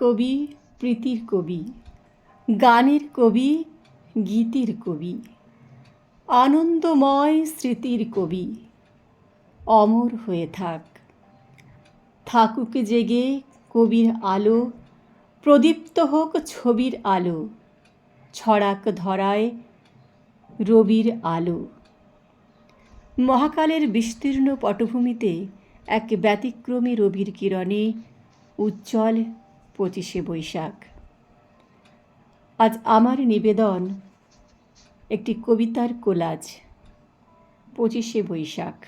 কবি, প্রীতির কবি, গানের কবি, গীতির কবি, আনন্দময় স্মৃতির কবি। অমর হয়ে থাক। থাকুক জেগে কবির আলো, প্রদীপ্ত হোক ছবির আলো, ছড়াক ধরায় রবির আলো। মহাকালের বিস্তীর্ণ পটভূমিতে এক ব্যতিক্রমী রবির কিরণে উজ্জ্বল পঁচিশে বৈশাখ। আজ আমার নিবেদন একটি কবিতার কোলাজ, পঁচিশে বৈশাখ।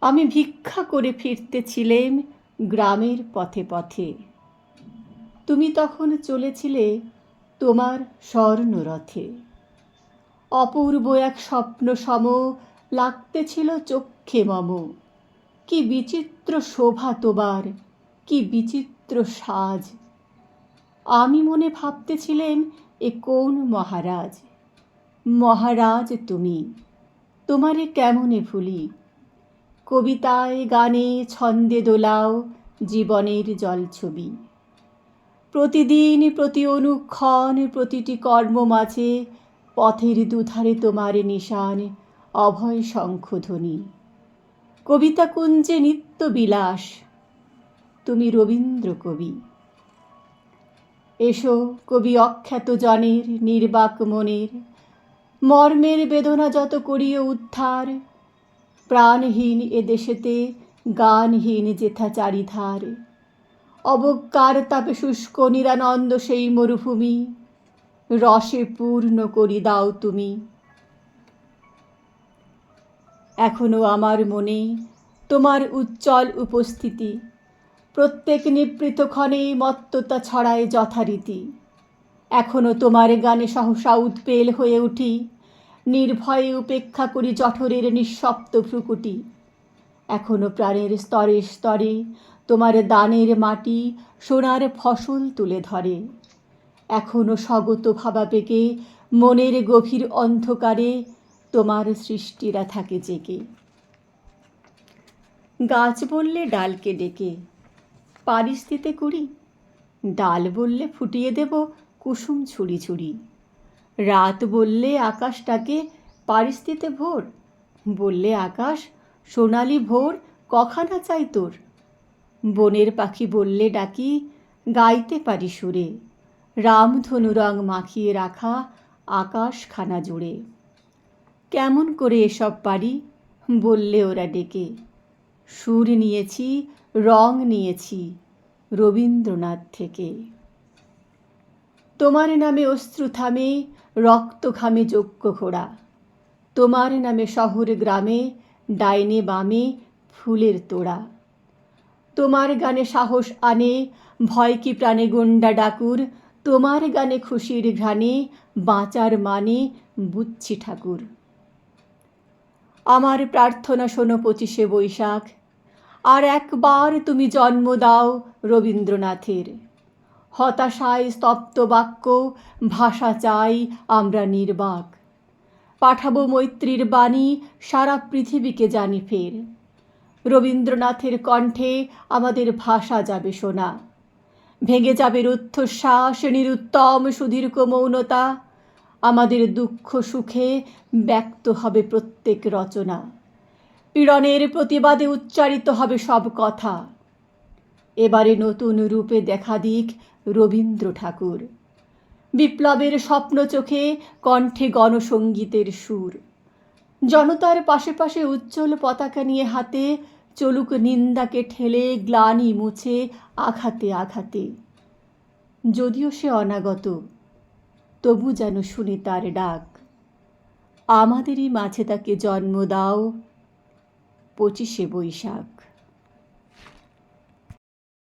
আমি ভিক্ষা করে ফিরতেছিলেম গ্রামের পথে পথে। তুমি তখন চলেছিলে তোমার স্বর্ণরথে। অপূর্ব এক স্বপ্ন সম লাগতেছিল চক্ষে মম। কি বিচিত্র শোভা তোমার কি বিচিত্র সাজ। আমি মনে ভাবতেছিলেন এ কোন মহারাজ। মহারাজ তুমি, তোমারে কেমনে ভুলি? কবিতায় গানে ছন্দে দোলাও জীবনের জলছবি। প্রতিদিন প্রতি অনুক্ষণ প্রতিটি কর্ম মাঝে পথের দুধারে তোমার নিশান অভয় শঙ্খধ্বনি। কবিতা কুঞ্জে নিত্য বিলাস তুমি রবীন্দ্র কবি। এসো কবি অখ্যাত জনের নির্বাক মনের। মর্মের বেদনা যত করিও উদ্ধার। প্রাণহীন এ দেশেতে গানহীন যেথা চারিধার। অবজ্ঞার তাপে শুষ্ক নিরানন্দ সেই মরুভূমি। রসে পূর্ণ করি দাও তুমি। এখনও আমার মনে তোমার উজ্জ্বল উপস্থিতি। প্রত্যেক নিবৃত ক্ষণে মত্ততা ছড়ায় যথারীতি। এখনও তোমার গানে সহসা উৎপেল হয়ে উঠি, নির্ভয়ে উপেক্ষা করি জঠরের নিঃশব্দ ভ্রুকুটি। এখনও প্রাণের স্তরে স্তরে তোমার দানের মাটি সোনার ফসল তুলে ধরে। এখনও স্বগত ভাবাবেগে মনের গভীর অন্ধকারে তোমার সৃষ্টিরা থাকে জেগে। গাছ বললে ডালকে ডেকে। পারিস দিতে কুড়ি ডাল বললে ফুটিয়ে দেব, কুসুম ছুরি ছুরি। রাত বললে আকাশটাকে পারিস দিতে ভোর। বললে আকাশ, সোনালি ভোর, কখানা চাই তোর। বনের পাখি বললে ডাকি, গাইতে পারি সুরে। রামধনু রং মাখিয়ে রাখা, আকাশখানা জুড়ে। কেমন করে এসব পারি? বললে ওরা ডেকে। সুর নিয়েছি, রং নিয়েছি রবীন্দ্রনাথ থেকে। তোমার নামে অশ্রু থামে, রক্ত ঘামে যজ্ঞ ঘোড়া। তোমার নামে শহর গ্রামে, ডাইনে বামে ফুলের তোড়া। তোমার গানে সাহস আনে, ভয় কি প্রাণে গুন্ডা ডাকুর। তোমার গানে খুশির ঘ্রাণে, বাঁচার মানে বুচ্ছি ঠাকুর। আমার প্রার্থনা শোনো পঁচিশে বৈশাখ। আর একবার তুমি জন্ম দাও রবীন্দ্রনাথের। হতাশায় স্তব্ধ বাক্য, ভাষা চাই আমরা নির্বাক। পাঠাবো মৈত্রীর বাণী, সারা পৃথিবীকে জানি ফের। রবীন্দ্রনাথের কণ্ঠে আমাদের ভাষা যাবে শোনা। ভেঙে যাবে রুদ্ধশ্বাস, নিরুত্তম সুদীর্ঘ মৌনতা। আমাদের দুঃখ সুখে ব্যক্ত হবে প্রত্যেক রচনা। পীড়নের প্রতিবাদে উচ্চারিত হবে সব কথা। এবারে নতুন রূপে দেখা দিক রবীন্দ্র ঠাকুর। বিপ্লবের স্বপ্ন চোখে কণ্ঠে গণসঙ্গীতের সুর। জনতার পাশে পাশে উজ্জ্বল পতাকা নিয়ে হাতে চলুক নিন্দাকে ঠেলে গ্লানি মুছে আঘাতে আঘাতে। যদিও সে অনাগত, তবু যেন শুনি তার ডাক। আমাদেরই মাঝে তাকে জন্ম দাও পঁচিশে বৈশাখ।